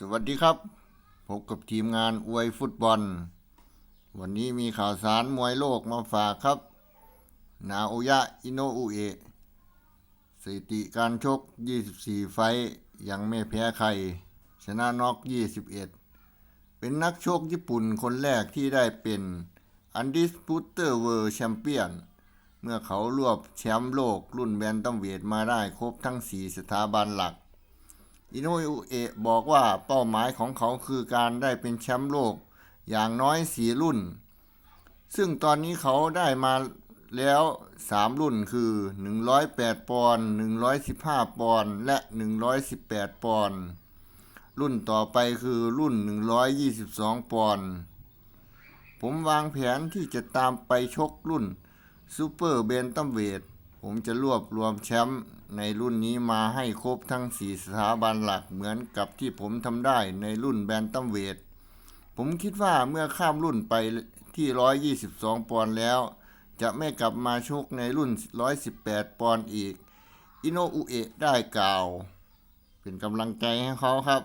สวัสดีครับ พบกับทีมงานอวยฟุตบอล วันนี้มีข่าวสารมวยโลกมาฝากครับ นาโอยะ อิโนอุเอะสถิติการชก 24 ไฟยังไม่แพ้ใคร ชนะน็อก 21 เป็นนักชกญี่ปุ่นคนแรกที่ได้เป็น Undisputed World Champion เมื่อเขารวบแชมป์โลกรุ่นแบนตัมเวทมาได้ครบทั้ง 4 สถาบันหลัก อิโนอุเอะบอกว่าเป้าหมายของเขาคือการได้เป็นแชมป์โลกอย่างน้อยสีรุ่น ซึ่งตอนนี้เขาได้มาแล้ว 3 รุ่นคือ 108 ปอนด์ 115 ปอนด์ และ 118 ปอนด์ รุ่นต่อไปคือรุ่น 122 ปอนด์ ผมวางแผนที่จะตามไปชกรุ่นซูเปอร์เบนตัมเวท ผมจะรวบรวมแชมป์ ในรุ่นนี้มาให้ครบทั้ง 4 สถาบันหลักเหมือนกับที่ผมทำได้ในรุ่นแบนตัมเวท ผมคิดว่าเมื่อข้ามรุ่นไปที่ 122 ปอนด์แล้ว จะไม่กลับมาชกในรุ่น 118 ปอนด์อีก อิโนอุเอะได้กล่าว เป็นกำลังใจให้เขาครับ